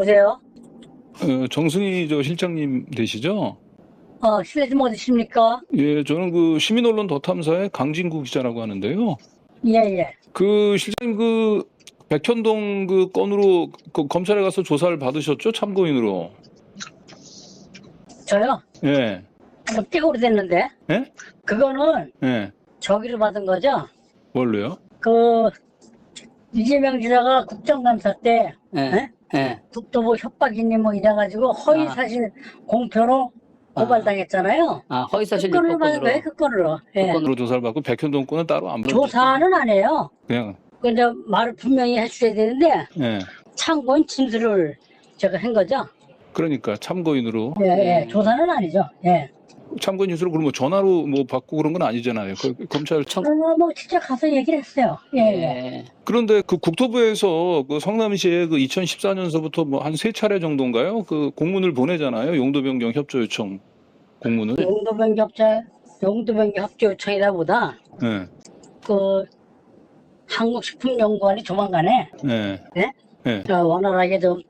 여보세요? 어, 정승희 저 실장님 되시죠? 어, 실례 좀 어디십니까? 예, 저는 그 시민언론 더 탐사의 강진구 기자라고 하는데요. 예, 예. 그 실장님 그 백현동 그 건으로 그 검찰에 가서 조사를 받으셨죠? 참고인으로. 저요? 예, 뭐꽤 오래됐는데? 예? 그거는 예. 저기로 받은 거죠? 뭘로요? 그, 이재명 지사가 국정감사 때, 예. 예? 예. 국토부 협박이니 뭐 이래가지고 허위사실 공표로 고발당했잖아요. 아, 허위사실 그 건으로 받은. 거예요, 그 건으로. 예. 그 건으로 조사를 받고 백현동 건은 따로 안 받죠. 조사는 안 해요. 그냥 그 이제 말을 분명히 해주셔야 되는데, 예. 참고인 진술을 제가 한 거죠. 그러니까 참고인으로 예, 예. 조사는 아니죠. 예. 참고인 뉴스로 그러면 전화로 뭐 받고 그런 건 아니잖아요. 그 검찰 청- 어, 뭐 직접 가서 얘기를 했어요. 예, 예. 예. 그런데 그 국토부에서 그 성남시에 그 2014년서부터 뭐 한 세 차례 정도인가요? 그 공문을 보내잖아요. 용도 변경 협조 요청 공문을. 용도변경 협조, 용도변경 협조 요청이다 보다, 예. 그, 한국식품연구원이 조만간에, 예. 어, 원활하게 좀,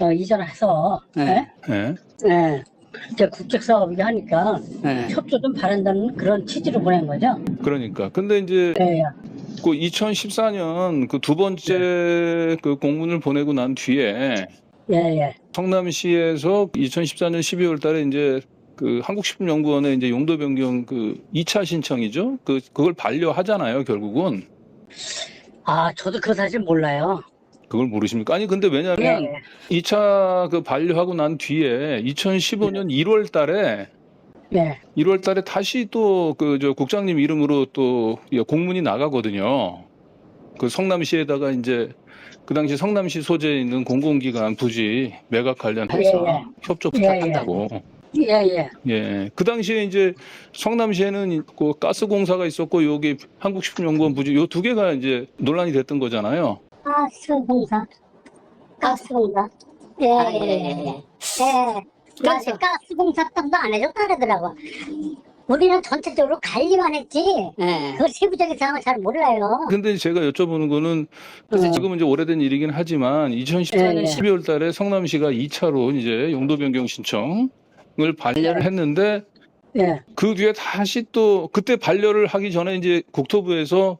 어, 이전해서, 네. 예? 예. 예. 이제 국책사업 이게 하니까, 예. 협조 좀 바란다는 그런 취지로 보낸 거죠. 그러니까. 근데 이제 예, 예. 그 2014년 그 두 번째 그 공문을 보내고 난 뒤에 예, 예. 성남시에서 2014년 12월 달에 이제 그 한국식품연구원에 이제 용도 변경 그 2차 신청이죠. 그 그걸 반려하잖아요, 결국은. 아, 저도 그 사실 몰라요. 그걸 모르십니까? 아니 근데 예, 왜냐면 예. 2차 그 반려하고 난 뒤에 2015년 1월 달에 예. 1월 달에 다시 또 그 저 국장님 이름으로 또 공문이 나가거든요. 그 성남시에다가 이제 그 당시 성남시 소재에 있는 공공기관 부지 매각 관련해서 예, 예. 협조 예, 예. 부탁한다고. 예, 예. 예. 그 당시에 이제 성남시에는 그 가스공사가 있었고 여기 한국식품연구원 부지 요 두 개가 이제 논란이 됐던 거잖아요. 가스공사. 가스공사. 예, 아, 예, 예, 예. 예. 예. 가스, 가스공사 땅도 안 해줬다 그러더라고. 우리는 전체적으로 관리만 했지, 예. 그 세부적인 상황을 잘 몰라요. 근데 제가 여쭤보는 거는 어. 지금은 이제 오래된 일이긴 하지만 2014년 예, 예. 12월 달에 성남시가 2차로 이제 용도 변경 신청을 반려를 했는데 예. 그 뒤에 다시 또 그때 반려를 하기 전에 이제 국토부에서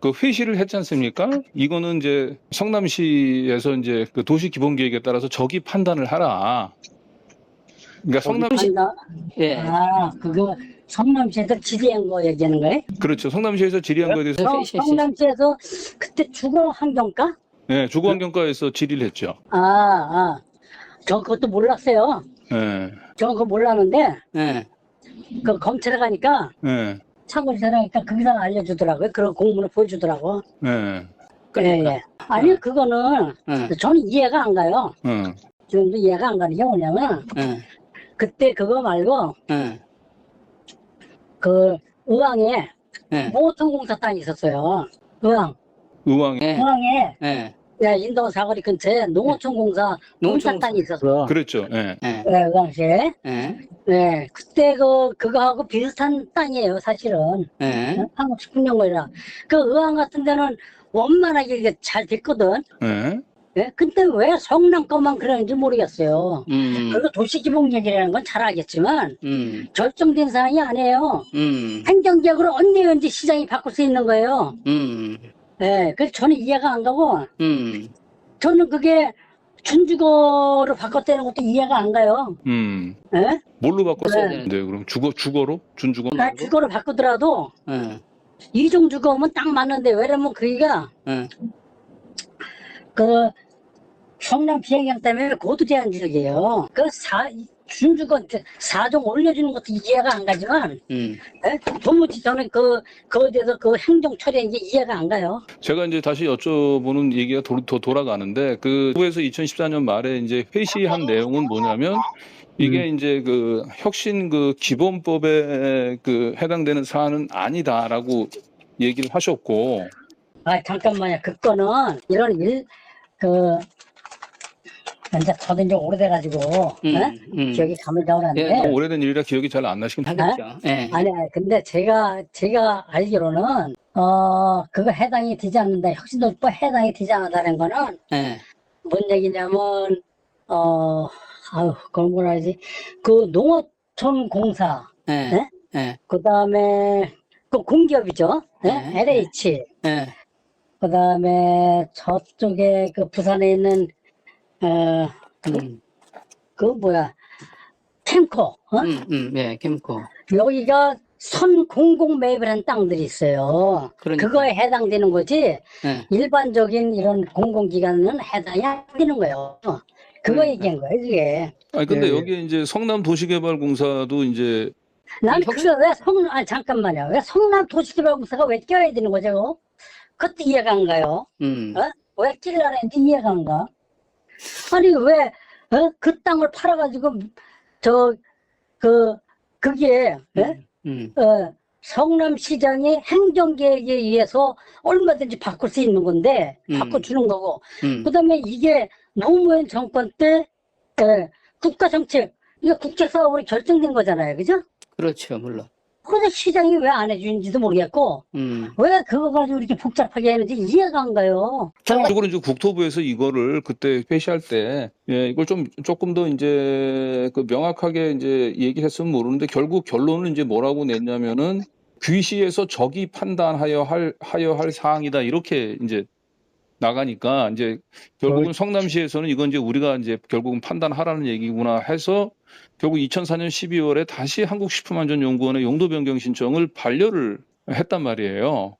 그 회시를 했지 않습니까? 이거는 이제 성남시에서 이제 그 도시 기본 계획에 따라서 저기 판단을 하라. 그러니까 성남시 아니, 예. 아, 그거 성남시에서 지리한 거 얘기하는 거예요? 그렇죠. 성남시에서 질의한 거에 대해서 성- 회시, 회시. 성남시에서 그때 주거 환경과? 예, 주거 환경과에서 질의를 했죠. 아, 아. 저 그것도 몰랐어요. 예. 저 그거 몰랐는데, 예. 그 검찰에 가니까, 예. 참고지사에 가니까 거기서 알려주더라고요. 그런 공문을 보여주더라고. 예. 그러니까. 예, 예. 아니, 그거는, 예. 저는 이해가 안 가요. 예. 지금도 이해가 안 가는 게 뭐냐면, 예. 그때 그거 말고, 예. 그, 의왕에 예. 모통공사 땅이 있었어요. 의왕. 의왕 예. 의왕에, 예. 예, 인도 사거리 근처에 농어촌 공사 공사 농촌- 땅이 있었어. 그랬죠. 예. 예. 네, 의왕시에. 예. 네, 그때 그, 그거하고 비슷한 땅이에요, 사실은. 예. 한국 식품연구이라. 그 의왕 같은 데는 원만하게 이게 잘 됐거든. 예. 예? 근데 왜 성남 것만 그러는지 모르겠어요. 음. 그리고 도시기본계획이라는 건 잘 알겠지만, 음. 결정된 사항이 아니에요. 음. 행정적으로 언제든지 시장이 바꿀 수 있는 거예요. 음. 예, 그래서 저는 이해가 안 가고, 음. 저는 그게 준주거로 바꿨다는 것도 이해가 안 가요. 음. 예? 뭘로 바꿨어야 네. 되는데 그럼 주거 주거로 준주거? 나 주거로 바꾸더라도, 예. 이종 주거면 딱 맞는데, 왜냐면 그기가, 예. 그, 성남 비행장 때문에 고도 제한 지역이에요. 그 사, 준주거, 사종 올려주는 것도 이해가 안 가지만, 음. 예? 도무지 저는 그, 대해서 그 행정 처리한 게 이해가 안 가요. 제가 이제 다시 여쭤보는 얘기가 도, 더 돌아가는데 그 후에서 2014년 말에 이제 회시한 내용은 뭐냐면 이게 이제 그 혁신 그 기본법에 그 해당되는 사안은 아니다라고 얘기를 하셨고 아, 잠깐만요. 그거는 이런 일, 그, 이제 저도 이제 오래돼가지고, 음. 예? 음. 기억이 가물가물한데, 예, 뭐 오래된 일이라 기억이 잘 안 나시긴 한데 하겠죠. 예. 아니, 아니, 근데 제가, 제가 알기로는, 어, 그거 해당이 되지 않는다. 혁신도시법 해당이 되지 않는다는 거는, 예. 뭔 얘기냐면, 어, 아유, 그걸 뭐라 해야지. 그 농어촌 공사, 예. 네? 예. 그 다음에 그 공기업이죠. 예? 네. LH. 예. 그 다음에 저쪽에 그 부산에 있는, 어, 음. 그 뭐야. 캠코. 어? 음, 음, 예, 캠코. 여기가 선 공공 매입을 한 땅들이 있어요. 그러니까. 그거에 해당되는 거지. 예. 일반적인 이런 공공기관은 해당이 안 되는 거예요. 그거 음. 얘기한 거예요, 이게. 아니 근데 예. 여기에 이제 성남 도시개발공사도 이제 난 혁신- 그거 왜 성, 아, 잠깐만요. 왜 성남 도시개발공사가 왜 껴야 되는 거죠? 그것도 이해가 안 가요. 음. 어? 왜 끼려고 했는지 이해가 안 가. 아니, 왜, 어? 그 땅을 팔아가지고, 저, 그, 그게, 예? 음. 어, 성남시장이 행정계획에 의해서 얼마든지 바꿀 수 있는 건데, 음. 바꿔주는 거고, 음. 그 다음에 이게 노무현 정권 때, 예, 국가 정책, 이게 국제사업으로 결정된 거잖아요. 그죠? 그렇죠, 물론. 그래서 시장이 왜 안 해주는지도 모르겠고, 음. 왜 그거 가지고 이렇게 복잡하게 하는지 이해가 안 가요. 적으로 이제 국토부에서 이거를 그때 회시할 때, 예, 이걸 좀 조금 더 이제 그 명확하게 이제 얘기했으면 모르는데 결국 결론은 이제 뭐라고 냈냐면은 귀시에서 적이 판단하여 할, 하여 할 사항이다. 이렇게 이제 나가니까 이제 결국은 성남시에서는 이건 이제 우리가 이제 결국은 판단하라는 얘기구나 해서 결국 2004년 12월에 다시 한국식품안전연구원의 용도 변경 신청을 반려를 했단 말이에요.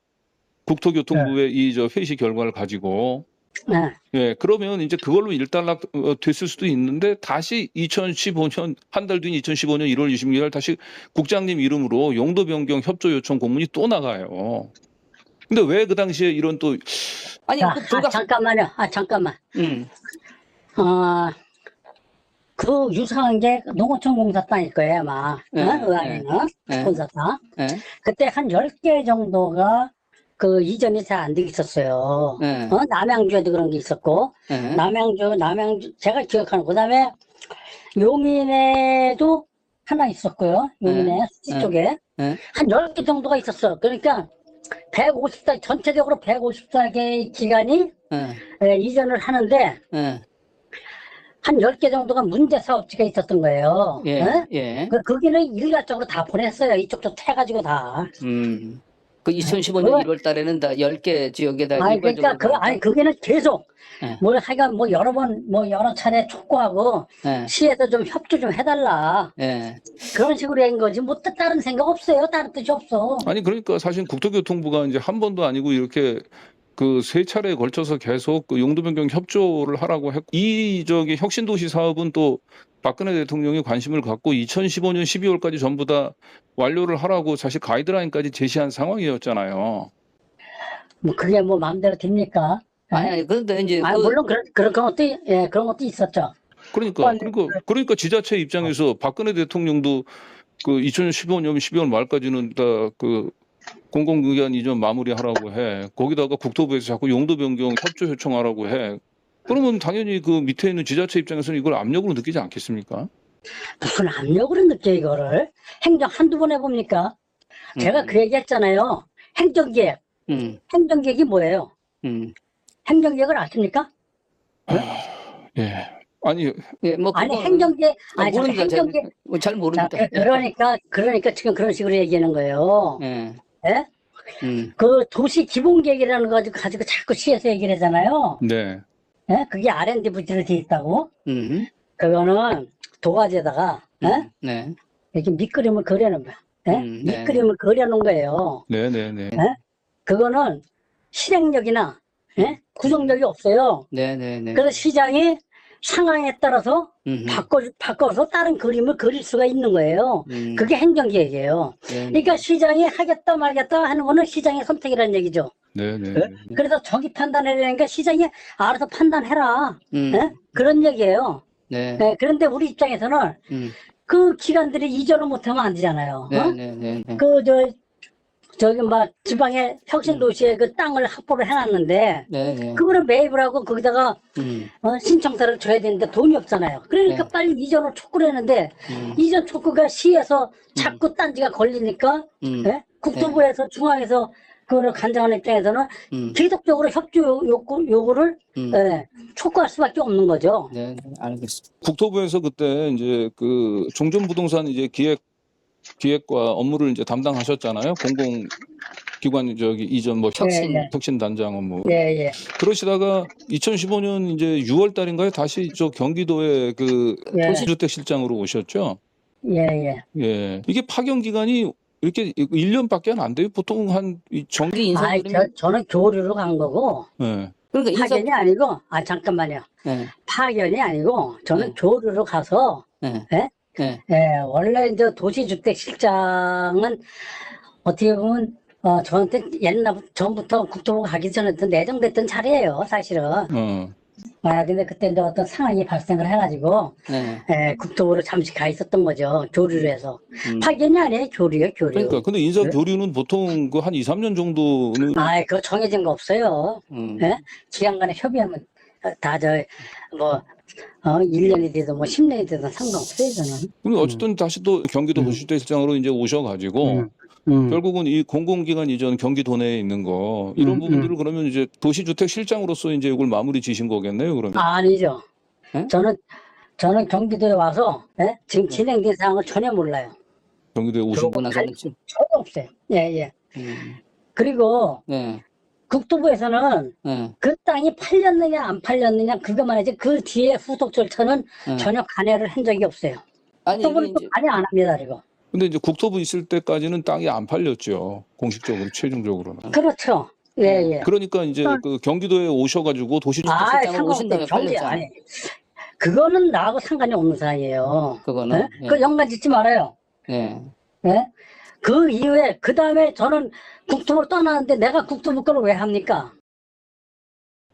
국토교통부의 이저 회시 결과를 가지고 네. 예 그러면 이제 그걸로 일단락 어, 됐을 수도 있는데 다시 2015년 한 달 뒤인 2015년 1월 26일 다시 국장님 이름으로 용도 변경 협조 요청 공문이 또 나가요. 근데 왜 그 당시에 이런 또 아니, 자, 그 아, 불가. 잠깐만요. 아, 잠깐만. 음. 어, 그 유사한 게 농어촌 공사 땅일 거예요, 아마. 네, 어? 의학에는. 네. 공사 땅. 예. 그때 한 10개 정도가 그 이전이 잘 안 돼 있었어요. 예. 어? 남양주에도 그런 게 있었고, 예. 남양주, 남양주, 제가 기억하는, 그 다음에 용인에도 하나 있었고요. 용인에 수지 네. 쪽에. 네. 한 10개 정도가 있었어. 그러니까 150달, 전체적으로 150달의 기간이 예. 에, 이전을 하는데, 예. 한 10개 정도가 문제 사업지가 있었던 거예요. 예. 어? 예. 그, 거기는 일괄적으로 다 보냈어요. 이쪽도 해가지고 다. 음. 그 2015년 그거- 1월 달에는 다 10개 지역에다 아니, 그러니까, 그? 아니, 그게는 계속, 예. 뭐, 하여간 뭐, 여러 번, 뭐, 여러 차례 촉구하고, 예. 시에서 좀 협조 좀 해달라. 예. 그런 식으로 한 거지. 뭐, 뜻 다른 생각 없어요. 다른 뜻이 없어. 아니 그러니까 사실 국토교통부가 이제 한 번도 아니고 이렇게 그 세 차례에 걸쳐서 계속 그 용도 변경 협조를 하라고 했고 이 저기 혁신도시 사업은 또 박근혜 대통령이 관심을 갖고 2015년 12월까지 전부 다 완료를 하라고 사실 가이드라인까지 제시한 상황이었잖아요. 뭐, 그게 뭐, 마음대로 됩니까? 아니, 아니, 그런데 이제 아, 그, 물론 그런, 그런 것도, 예, 그런 것도 있었죠. 그러니까 아니, 그러니까 그러니까 지자체 입장에서 박근혜 대통령도 그 2015년 12월 말까지는 다 그 공공기관 이전 마무리하라고 해. 거기다가 국토부에서 자꾸 용도 변경 협조 요청하라고 해. 그러면 당연히 그 밑에 있는 지자체 입장에서는 이걸 압력으로 느끼지 않겠습니까? 무슨 압력으로 느껴, 이거를. 행정 한두 번 해봅니까? 제가 음. 그 얘기 했잖아요. 행정계획. 음. 행정계획이 뭐예요? 음. 행정계획을 아십니까? 예. 아니 예, 뭐 아니, 아, 아니, 저 모릅니다. 잘, 행정계획. 뭐잘 자, 모릅니다. 그- 그러니까, 그러니까 지금 그런 식으로 얘기하는 거예요. 예. 예? 음. 그 도시 기본 계획이라는 거 가지고, 가지고 자꾸 시에서 얘기를 하잖아요. 네. 예? 그게 R&D 부지로 돼 있다고. 음. 그거는 도화지에다가, 예? 네. 이렇게 밑그림을 그려놓은 거야. 예? 음, 네. 밑그림을 그려놓은 거예요. 네, 네, 네. 그거는 실행력이나, 예? 구성력이 없어요. 네, 네, 네. 그래서 시장이 상황에 따라서 음. 바꿔, 바꿔서 다른 그림을 그릴 수가 있는 거예요. 음. 그게 행정계획이에요. 네, 네. 그러니까 시장이 하겠다 말겠다 하는 거는 시장의 선택이라는 얘기죠. 네, 네. 그래서 저기 판단해내니까 시장이 알아서 판단해라. 음. 예? 그런 얘기예요. 네. 예, 그런데 우리 입장에서는 음. 그 기관들이 이전을 못하면 안 되잖아요. 네, 어? 네, 네, 네. 그, 저, 저기, 막, 지방의 혁신 도시에 그 땅을 확보를 해놨는데, 네, 네. 그거를 매입을 하고 거기다가 음. 어, 신청서를 줘야 되는데 돈이 없잖아요. 그러니까 네. 빨리 이전을 촉구를 했는데, 음. 이전 촉구가 시에서 자꾸 딴지가 걸리니까, 음. 예? 국토부에서 중앙에서 그거를 간장하는 입장에서는 음. 계속적으로 협조 요구, 요구를 음. 예, 촉구할 수밖에 없는 거죠. 네, 네, 알겠습니다. 국토부에서 그때 이제 그 종전부동산 이제 기획 기획과 업무를 이제 담당하셨잖아요. 공공 기관 저기 이전 뭐 혁신. 네, 네. 혁신 단장 업무. 예, 예. 그러시다가 2015년 이제 6월 달인가요? 다시 저 경기도에 그 예. 도시주택 실장으로 오셨죠? 예, 예. 예. 이게 파견 기간이 이렇게 1년밖에 안 돼요. 보통 한이 정, 우리 인사 아, 저, 저는 교류로 간 거고 예. 그러니까 인사 파견이 아니고 아 잠깐만요. 네, 파견이 아니고 저는 네. 교류로 가서 네, 예? 네, 예, 원래 이제 도시주택실장은 어떻게 보면 어, 저한테 옛날 전부터 국토부 가기 전에도 내정됐던 자리예요, 사실은. 어. 아, 근데 그때 이제 어떤 상황이 발생을 해가지고 네. 예, 국토부로 잠시 가 있었던 거죠, 교류를 해서. 음. 파견이 아니에요, 교류요, 교류. 그러니까 근데 인사 네? 교류는 보통 그 한 2, 3년 정도는 아, 그거 정해진 거 없어요. 음. 예? 기관 간에 협의하면 다 저, 뭐, 어, 1년이 되든 뭐 10년이 되든 상관없어요, 저는. 근데 어쨌든 다시 또 경기도 음. 도시주택 실장으로 이제 오셔가지고 음. 음. 결국은 이 공공기관 이전 경기도 내에 있는 거 이런 음, 부분들을 그러면 이제 도시주택 실장으로서 이제 이걸 마무리 지신 거겠네요, 그러면. 아니죠. 예? 저는, 저는 경기도에 와서, 예? 지금 진행된 사항을 전혀 몰라요. 경기도에 오신 그러고 나서는 좀, 전혀 없어요. 예, 예. 음. 그리고 네, 국토부에서는 네, 그 땅이 팔렸느냐, 안 팔렸느냐, 그것만 하지, 그 뒤에 후속 절차는 네. 전혀 관여를 한 적이 없어요. 아니 이게 국토부는 또 이제 관여 안 합니다, 이거. 근데 이제 국토부 있을 때까지는 땅이 안 팔렸죠. 공식적으로 최종적으로는. 그렇죠. 예, 예. 그러니까 이제 그 경기도에 오셔가지고 도시주택 아, 실장으로 오신 다음에 상관없어요. 경기 팔렸잖아. 아니. 그거는 나하고 상관이 없는 사이예요. 그거는 예? 예. 그 연관 짓지 말아요. 예. 예? 그 이후에 그 다음에 저는 국토부를 떠나는데 내가 국토부 거를 왜 합니까?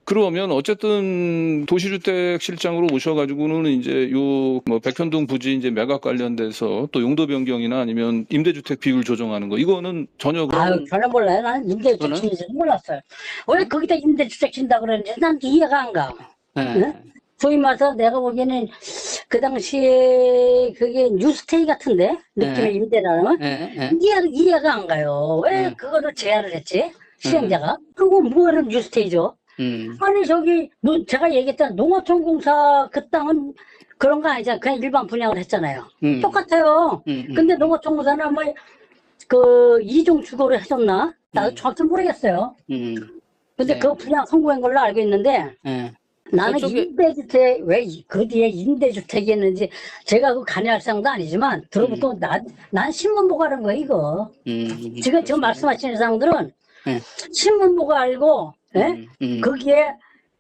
그러면 어쨌든 도시주택 실장으로 오셔가지고는 이제 요뭐 백현동 부지 이제 매각 관련돼서 또 용도 변경이나 아니면 임대주택 비율 조정하는 거 이거는 전혀 그런 아유, 전혀 몰라요. 나는 임대주택? 치는지도 몰랐어요. 왜 거기다 임대주택 친다 그러는지 난 이해가 안 가. 예. 네? 소위 말해서 내가 보기에는 그 당시에 그게 뉴스테이 같은데? 느낌의 네. 임대라는? 예. 예. 이해, 이해가 안 가요. 왜 음. 그거를 제안을 했지? 시행자가? 그리고 뭐하는 뉴스테이죠? 음. 아니, 저기, 노- 제가 얘기했던 농어촌공사 그 땅은 그런 거 아니잖아요. 그냥 일반 분양을 했잖아요. 음. 똑같아요. 음. 음. 근데 농어촌공사는 뭐, 그, 이종 주거를 해줬나? 나도 음. 정확히 모르겠어요. 음. 근데 네. 그 분양 성공한 걸로 알고 있는데, 예. 나는 그쪽에- 임대주택, 왜 그 뒤에 임대주택이 있는지, 제가 그 관여할 상도 아니지만, 들어보고 난, 난 신문 보고 하는 거야, 이거. 음. 지금, 지금 말씀하시는 사람들은, 네. 신문 보고 알고, 예? 음. 음. 거기에,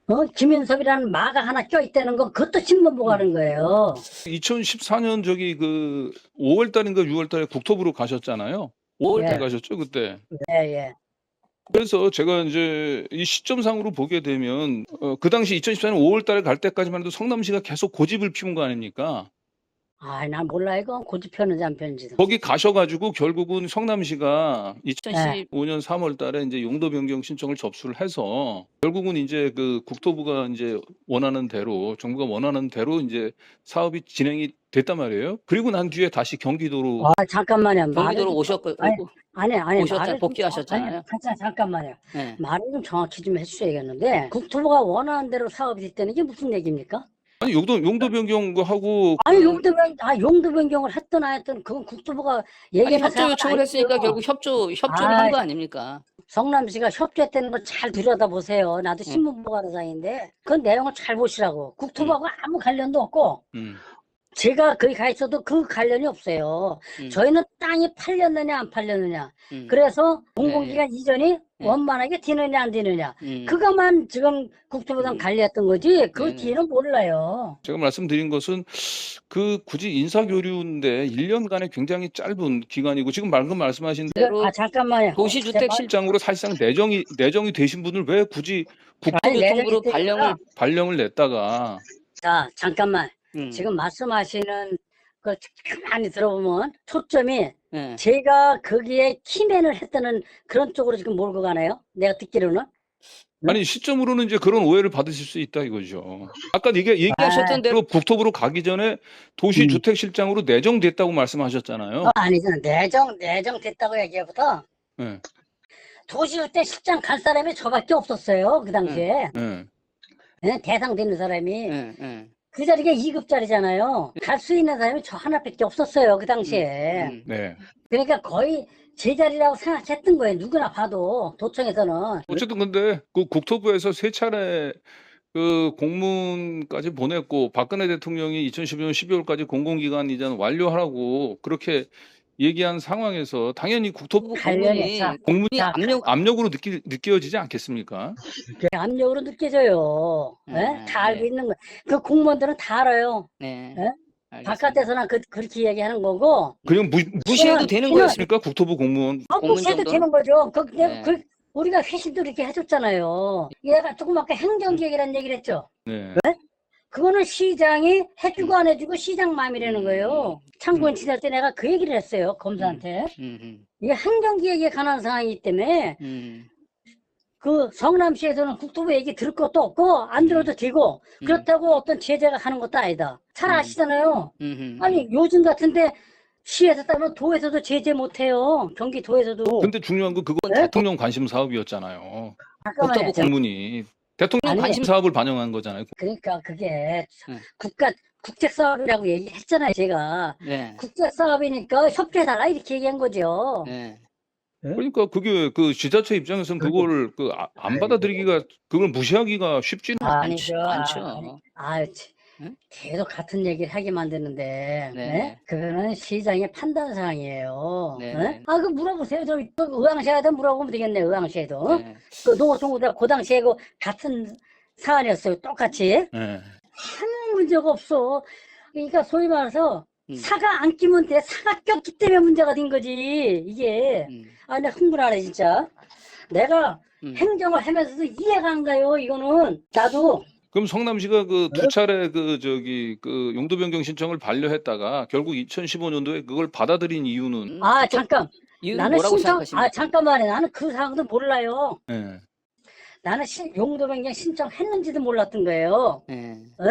어, 김인섭이라는 마가 하나 껴있다는 거, 그것도 신문 보고 하는 거예요. 2014년 저기 그 5월 달인가 6월 달에 국토부로 가셨잖아요. 5월 달 예. 가셨죠, 그때. 예, 예. 그래서 제가 이제 이 시점상으로 보게 되면 어, 그 당시 2014년 5월 달에 갈 때까지만 해도 성남시가 계속 고집을 피운 거 아닙니까? 아, 난 몰라, 이거. 고집 펴는지 안 펴는지도. 거기 가셔가지고 결국은 성남시가 2010 2015년 3월 달에 이제 용도 변경 신청을 접수를 해서 결국은 이제 그 국토부가 이제 원하는 대로 정부가 원하는 대로 이제 사업이 진행이 됐단 말이에요. 그리고 난 뒤에 다시 경기도로 아, 잠깐만요. 말을 경기도로 좀- 오셨고 아니, 아니, 아니. 오셨잖아요. 말을 좀- 복귀하셨잖아요. 아니, 잠깐, 잠깐만요. 예. 말을 좀 정확히 좀 해주셔야겠는데, 국토부가 원하는 대로 사업이 됐다는 게 무슨 얘기입니까? 아니 용도 용도 변경하고 아니 용도 변, 아 용도 변경을 했든 안 했든 그건 국토부가 아니 얘기하는 협조 요청을 했으니까 결국 협조 협조를 한 거 아닙니까? 성남 시가 협조했다는 걸 잘 들여다 보세요. 네. 나도 신문 보고 하는 사이인데 그 내용을 잘 보시라고. 국토부하고 아무 관련도 없고 음. 제가 거기 가 있어도 그 관련이 없어요. 음. 저희는 땅이 팔렸느냐 안 팔렸느냐. 음. 그래서 공공기관 이전이 네. 원만하게 되느냐 안 되느냐. 음. 그것만 지금 국토부랑 음. 관리했던 거지. 그 네네. 뒤에는 몰라요. 제가 말씀드린 것은 그 굳이 인사 교류인데 1년간의 굉장히 짧은 기간이고 지금 방금 말씀하신 대로 아 잠깐만요. 도시주택 제발. 실장으로 사실상 내정이 내정이 되신 분을 왜 굳이 국토교통부로 발령을. 발령을 냈다가 자 잠깐만. 음. 지금 말씀하시는 그 가만히 들어보면 초점이 예. 제가 거기에 키맨을 했다는 그런 쪽으로 지금 몰고 가네요. 내가 듣기로는. 아니 시점으로는 이제 그런 오해를 받으실 수 있다 이거죠. 아까 이게 얘기하셨던 아. 대로 국토부로 가기 전에 도시주택실장으로 내정됐다고 말씀하셨잖아요. 어, 아니잖아. 내정, 내정 됐다고 얘기해보다 예. 도시일 때 실장 갈 사람이 저밖에 없었어요. 그 당시에. 예. 예, 대상 되는 사람이. 예, 예. 그 자리가 2급짜리잖아요. 갈 수 있는 사람이 저 하나밖에 없었어요. 그 당시에. 음. 네. 그러니까 거의 제 자리라고 생각했던 거예요. 누구나 봐도 도청에서는. 어쨌든 근데 그 국토부에서 세 차례 그 공문까지 보냈고 박근혜 대통령이 2012년 12월까지 공공기관 이전 완료하라고 그렇게 얘기한 상황에서 당연히 국토부 관련해. 자, 공문이 이 압력 압력으로 느끼, 느껴지지 않겠습니까? 압력으로 느껴져요. 예? 네, 다 알고 네. 있는 거. 그 공무원들은 다 알아요. 네. 예? 알겠습니다. 바깥에서는 그, 그렇게 이야기하는 거고. 그냥 무, 무시해도 그냥- 되는 그냥- 거였습니까? 국토부 공무원 어, 공문 무시해도 정도는? 되는 거죠. 그, 그, 네. 그, 우리가 회신도 이렇게 해줬잖아요. 얘가 조금 아까 행정기획이라는 얘기를 했죠. 네. 그거는 시장이 해주고 안 해주고 시장 마음이라는 거예요. 참고인 지낼 때 내가 그 얘기를 했어요. 검사한테. 음, 음, 이게 행정기획에 관한 사항이기 때문에 음, 그 성남시에서는 국토부 얘기 들을 것도 없고 안 들어도 되고 음. 그렇다고 어떤 제재가 하는 것도 아니다. 잘 음. 아시잖아요. 음, 음. 아니 요즘 같은데 시에서 따면 도에서도 제재 못해요. 경기도에서도. 근데 중요한 건 그건 네? 대통령 관심 사업이었잖아요. 잠깐만요. 국토부 공문이 대통령 아니, 관심 사업을 반영한 거잖아요. 그러니까 그게 네. 국가 국제 사업이라고 얘기했잖아요. 제가 네. 국제 사업이니까 협조해달라 이렇게 얘기한 거죠. 네. 그러니까 그게 그 지자체 입장에서는 그걸 그안 받아들이기가 그걸 무시하기가 쉽지는 아니죠. 않죠. 아, 치- 응? 계속 같은 얘기를 하게 만드는데, 네. 네? 그거는 시장의 판단 사항이에요. 네, 네? 네. 아, 그 물어보세요. 저 의왕시에다 물어보면 되겠네. 의왕시에도. 네. 그 농어촌구대 그 당시에 그 같은 사안이었어요. 똑같이. 네. 아무 문제가 없어. 그러니까 소위 말해서 음. 사가 안 끼면 돼. 사가 꼈기 때문에 문제가 된 거지. 이게. 음, 아, 나 흥분하네, 진짜. 내가 음. 행정을 하면서도 이해가 안 가요, 이거는. 나도. 그럼 성남시가 그 두 차례 그 저기 그 용도 변경 신청을 반려했다가 결국 2015년도에 그걸 받아들인 이유는 음, 아, 또 잠깐. 이유는 나는 뭐라고 신청, 생각하십니까? 아, 잠깐만요. 나는 그 사항도 몰라요. 예. 나는 신- 용도 변경 신청했는지도 몰랐던 거예요. 네. 어?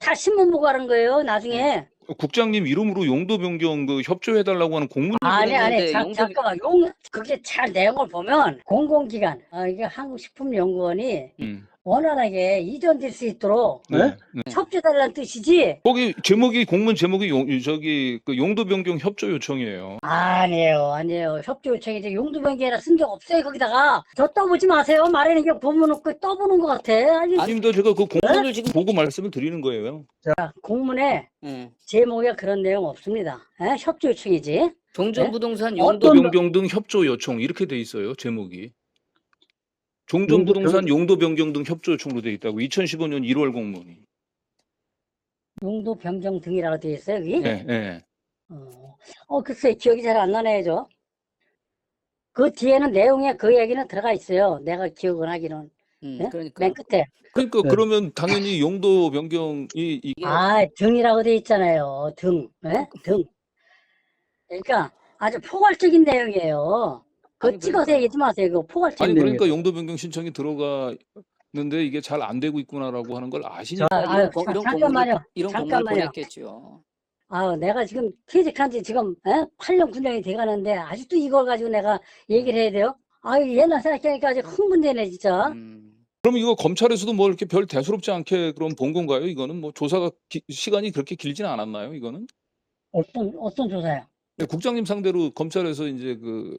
다 신문 보고 하는 거예요, 나중에. 국장님 이름으로 용도 변경 그 협조해달라고 하는 공문 아니, 아니, 그랬는데 자, 용도- 잠깐만. 용, 그게 잘 내용을 보면 공공기관, 아, 이게 한국식품연구원이 음. 원활하게 이전될 수 있도록 네. 네. 협조달라는 뜻이지. 거기 제목이 공문 제목이 용, 저기 그 용도 변경 협조 요청이에요. 아니에요, 아니에요. 협조 요청이지. 용도 변경이라 쓴적 없어요, 거기다가. 저 떠보지 마세요. 말하는 게 보면 없고 떠보는 것 같아. 아니, 아닙니다. 제가 그 공문을 오늘 지금 보고 말씀을 드리는 거예요. 공문에 네. 제목에 그런 내용 없습니다. 에? 협조 요청이지. 종전부동산 네? 용도 용도 변경 등 협조 요청 이렇게 돼 있어요. 제목이. 종전 부동산 용도 변경 등 협조 요청으로 돼 있다고 2015년 1월 공문이. 용도 변경 등이라고 되어 있어요, 여기. 예, 예. 어, 어, 글쎄, 기억이 잘 안 나네요, 저. 그 뒤에는 내용에 그 얘기는 들어가 있어요. 내가 기억을 하기는. 음, 네? 그러니까 맨 끝에. 그러니까 그러면 당연히 용도 변경이 이- 아, 등이라고 돼 있잖아요. 등. 예? 등. 그러니까 아주 포괄적인 내용이에요. 아니, 찍어서 그러니까. 얘기하지 마세요. 그거 포괄적인 아니. 그러니까 용도 변경 신청이 들어가는데 이게 잘 안 되고 있구나라고 하는 걸 아시니까 아, 이런, 아유, 공- 자- 이런 잠깐만요. 이런 잠깐만요. 보냈겠죠. 아, 내가 지금 퇴직한 지 지금 에? 8년 9년이 돼 가는데 아직도 이걸 가지고 내가 얘기를 해야 돼요? 아, 옛날 생각하니까 아직 흥분되네, 진짜. 음, 그럼 이거 검찰에서도 뭐 이렇게 별 대수롭지 않게 그럼 본 건가요? 이거는 뭐 조사가 기- 시간이 그렇게 길지는 않았나요? 이거는 어떤, 어떤 조사요? 네, 국장님 상대로 검찰에서 이제 그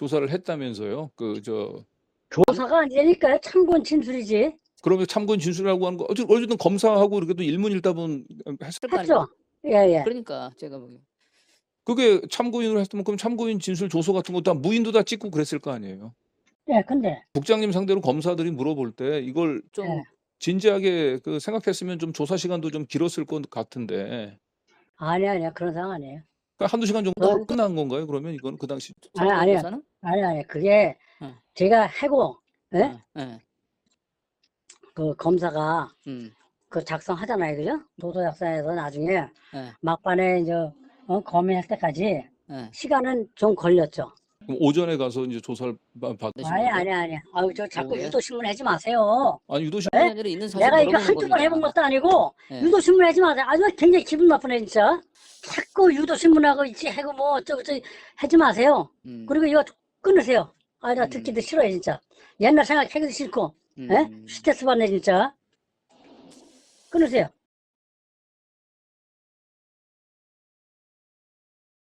조사를 했다면서요? 그 저 조사가 아니니까요. 참고인 진술이지. 그러면 참고인 진술이라고 하는 거 어쨌- 어쨌든 검사하고 이렇게도 일문일답은 했을 거 아니에요. 했죠? 예, 예. 그러니까 제가 보기 그게 참고인으로 했으면 그럼 참고인 진술 조서 같은 거다 무인도 다 찍고 그랬을 거 아니에요? 예, 근데. 국장님 상대로 검사들이 물어볼 때 이걸 좀 네. 진지하게 그 생각했으면 좀 조사 시간도 좀 길었을 것 같은데 아니, 아니야. 그런 상황 아니에요. 그러니까 한두 시간 정도 어. 끝난 건가요? 그러면 이거는 그 당시 아니, 아니야. 아니, 아니. 그게 응. 제가 해고, 예? 그 검사가 음, 그 작성하잖아요. 그죠? 도서 작성해서 나중에 네. 막판에 이제 어, 검열할 때까지 네. 시간은 좀 걸렸죠. 그럼 오전에 가서 이제 조사를 받 받- 네, 아니, 아니, 아니. 아유, 저 자꾸 뭐예요? 유도신문 하지 마세요. 아니 유도신 네? 아니라 있는 사실 내가 이거 한두 번. 해본 것도 아니고, 네. 유도신문 하지 마세요. 아주 굉장히 기분 나쁘네, 진짜. 자꾸 유도신문하고 있지, 하고 뭐, 어쩌고 저쩌고 하지 마세요. 음, 그리고 이거 끊으세요. 아, 나 듣기도 싫어요, 진짜. 옛날 생각하기도 싫고, 예? 음. 스트레스 받네, 진짜. 끊으세요.